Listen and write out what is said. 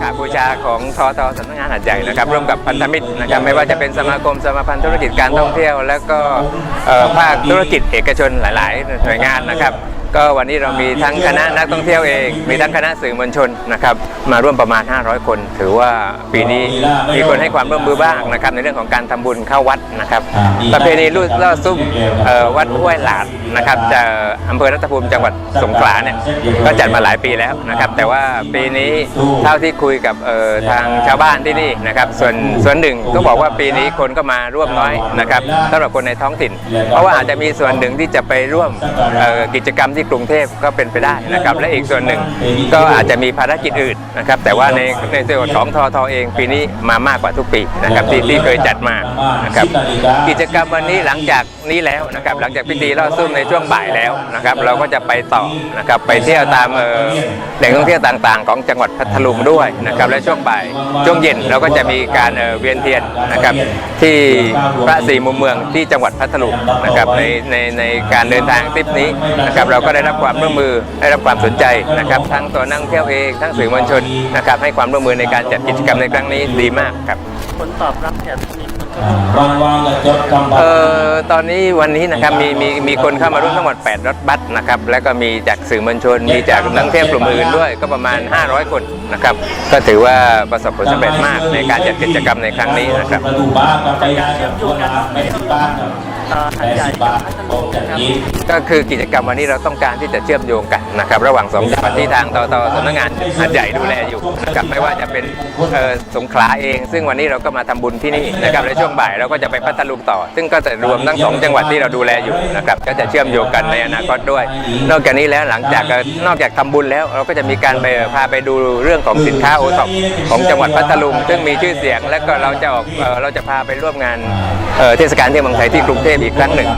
ขาบูชาของทอทสำนักงานหาดใหญ่นะครับร่วมกับพันธมิตรนะครับไม่ว่าจะเป็นสมาคมสมาพันธ์ธุรกิจการท่องเที่ยว แล้วก็ภาคธุรกิจเอกชนหลาย ๆ หน่วยงานนะครับ ก็วันนี้เรามีทั้งคณะนักท่องเที่ยวเอง มีทั้งคณะสื่อมวลชนนะครับมาร่วมประมาณ 500 คน ถือว่าปีนี้มีคนให้ความร่วมมือบ้างนะครับในเรื่องของการทำบุญเข้าวัดนะครับประเพณีลู่ล่อซุ้มเอ่อวัดห้วยหลาดนะครับจะอำเภอรัตภูมิจังหวัดสงขลาเนี่ยก็จัดมาหลายปีแล้วนะครับแต่ว่าปีนี้เท่าที่คุยกับเอ่อทางชาวบ้านที่นี่นะครับส่วนส่วนหนึ่งก็บอกว่าปีนี้คนก็มาร่วมน้อยนะครับสำหรับคนในท้องถิ่น เพราะว่าอาจจะมีส่วนหนึ่งที่จะไปร่วมเอ่อกิจกรรมที่กรุงเทพก็เป็นไปได้นะครับ และอีกส่วนหนึ่งก็อาจจะมีภารกิจอื่นนะครับ แต่ว่าในในส่วนของทอทอเองปีนี้มามากกว่าทุกปีนะครับที่ที่เคยจัดมานะครับกิจกรรมวันนี้หลังจากนี้แล้วนะครับ หลังจากพิธีล่อซุ้มในช่วงบ่ายแล้วนะครับ เราก็จะไปต่อนะครับไปเที่ยวตามเอ่อแหล่งท่องเที่ยวต่างๆ ของจังหวัดพัทลุงด้วยนะครับและช่วงบ่ายช่วงเย็นเราก็จะมีการเอ่อเวียนเทียนนะครับที่พระสี่มุมเมืองที่จังหวัดพัทลุงนะครับในในในการเดินทางทริปนี้นะครับเราก็ได้รับความร่วมมือได้รับความสนใจนะครับ ทั้งตัวนักท่องเที่ยวเองทั้งสื่อมวลชนนะครับให้ความร่วมมือในการจัดกิจกรรมในครั้งนี้ดีมากครับผลตอบรับเนี่ยมีคนเข้าบางวันก็จดกำบัเอ่อตอนนี้วันนี้นะครับมีมีมีคนเข้ามาร่วมทั้งหมด 8 รถบัสนะครับแล้วก็มีจากสื่อมวลชน มีจากนักท่องเที่ยวกลุ่มอื่นด้วยก็ประมาณ 500 คนนะครับก็ถือว่าประสบผลสำเร็จมากในการจัดกิจกรรมในครั้งนี้นะครับ กระดูกบ้านก็ไปได้ครับคนละแปดสิบบาทครับเอ่อแปหัดดใหญ่สิบกับบาบทพัทผลุมงจะนะครับยินก็คือกิจกรรมวันนี้เราต้องการที่จะเชื่อมโยงกันนะครับระหว่างสองจังหวัดที่ทางตตสำนักงานหัดใหญ่ดูแลอยู่นะครับไม่ว่าจะเป็นเอ่อสงขลาเอง ซึ่งวันนี้เราก็มาทำบุญที่นี่นะครับในช่วงบ่ายเราก็จะไปพัทลุงต่อ ซึ่งก็จะรวมทั้งสองจังหวัดที่เราดูแลอยู่นะครับก็จะเชื่อมโยงกันในอนาคตด้วย นอกจากนี้แล้วหลังจากนอกจากทำบุญแล้ว เราก็จะมีการไปพาไปดูเรื่องของสินค้าโอท็อปของจังหวัดพัทลุงซึ่งมีชื่อเสียงและก็เราจะออกเอ่อเราจะพาไปร่วมงานเอ่อเทศกาลเที่ยวเมืองไทยที่กรุงเทพอีกครั้งหนึ่ง